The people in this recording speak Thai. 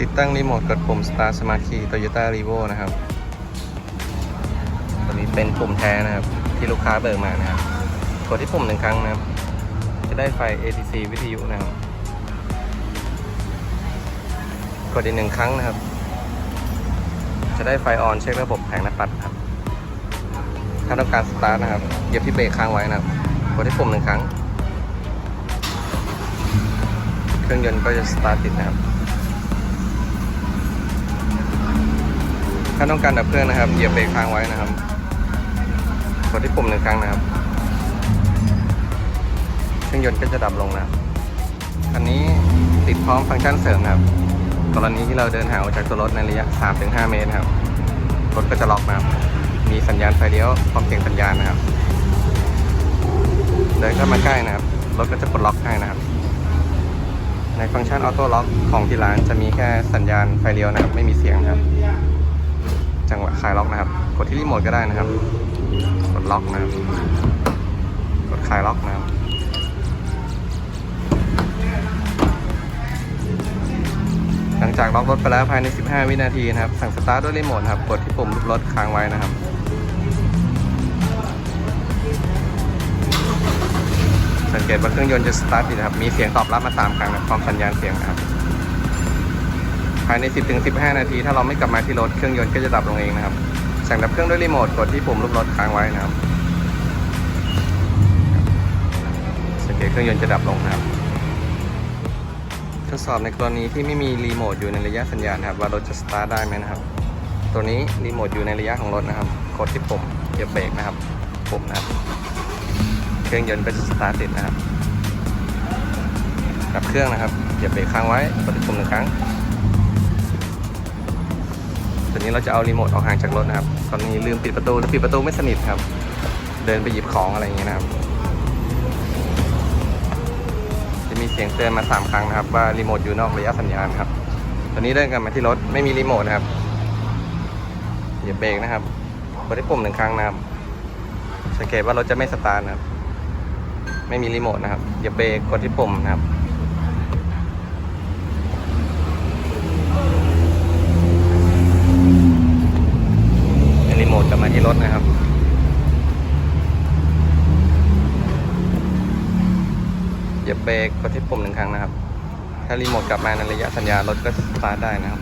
ติดตั้งรีโมทกดปุ่ม Start Smart Key Toyota r e v o นะครับตัวนี้เป็นปุ่มแท้นะครับ ที่ลูกค้าเบิกมานะครับ กดที่ปุ่มหนึ่งครั้งนะครับ จะได้ไฟ ATC วิทยุนะครับ กดอีกหนึ่งครั้งนะครับ จะได้ไฟออนเช็คระบบแผงหน้าปัดครับ ถ้าต้องการสตาร์ทนะครับเหยียบที่เบรกค้างไว้นะครับ กดที่ปุ่มหนึ่งครั้ง เครื่องยนต์ก็จะสตาร์ทติดนะครับ ถ้าต้องการดับเครื่องนะครับเหยียบเบรกค้างไว้นะครับ กดที่ปุ่มหนึ่งครั้งนะครับเครื่องยนต์ก็จะดับลงนะครับคันนี้ติดพร้อมฟังก์ชันเสริมนะครับกรณีที่เราเดินห่างออกจากตัวรถในระยะ 3-5 เมตรครับ รถก็จะล็อกนะครับ มีสัญญาณไฟเลี้ยวพร้อมเสียงสัญญาณนะครับ เดินเข้ามาใกล้นะครับ รถก็จะปลดล็อกให้นะครับ ในฟังก์ชันออโต้ล็อกของที่ร้านจะมีแค่สัญญาณไฟเลี้ยวนะครับ ไม่มีเสียงครับ จังหวะคลายล็อกนะครับ กดที่รีโมทก็ได้นะครับ กดล็อกนะครับ กดคลายล็อกนะครับหลังจากล็อกรถไปแล้วภายใน 15 วินาทีนะครับ สั่งสตาร์ทด้วยรีโมทครับ กดที่ปุ่มรูปรถค้างไว้นะครับสังเกตว่าเครื่องยนต์จะสตาร์ทติดนะครับ มีเสียงตอบรับมาตามครั้งนะพร้อมสัญญาณเสียงนะครับายใน 10-15 นาที ถ้าเราไม่กลับมาที่รถเครื่องยนต์ก็จะดับลงเองนะครับ สั่งดับเครื่องด้วยรีโมทกดที่ปุ่มรูปรถค้างไว้นะครับสังเกตเครื่องยนต์จะดับลงนะครับ ทดสอบในกรณีที่ไม่มีรีโมทอยู่ในระยะสัญญาณครับว่ารถจะสตาร์ทได้ไหมนะครับ ตัวนี้รีโมทอยู่ในระยะของรถนะครับ กดที่ปุ่มเหยียบเบรกนะครับ ปุ่มนะครับ เครื่องยนต์ก็จะสตาร์ทติดนะครับดับเครื่องนะครับเหยียบเบรกค้างไว้กดที่ปุ่มหนึ่งครั้ง นี้เราจะเอารีโมทออกห่างจากรถนะครับกรณีลืมปิดประตูหรือปิดประตูไม่สนิทครับ เดินไปหยิบของอะไรอย่างเงี้ยนะครับ จะมีเสียงเตือนมา 3 ครั้งนะครับ ว่ารีโมทอยู่นอกระยะสัญญาณครับ ตอนนี้เดินกลันมาที่รถไม่มีรีโมทนะครับ เหยียบเบรกนะครับกดที่ปุ่มหนึ่งครั้งนะครับ สังเกตว่ารถจะไม่สตาร์ทนะครับ ไม่มีรีโมทนะครับ เหยียบเบรกกดที่ปุ่มนะครับ เป็นรีโมท กลับมาที่รถนะครับ เหยียบเบรกกดที่ปุ่มหนึ่งครั้งนะครับ ถ้ารีโมทกลับมาในระยะสัญญาณรถก็สตาร์ทได้นะครับ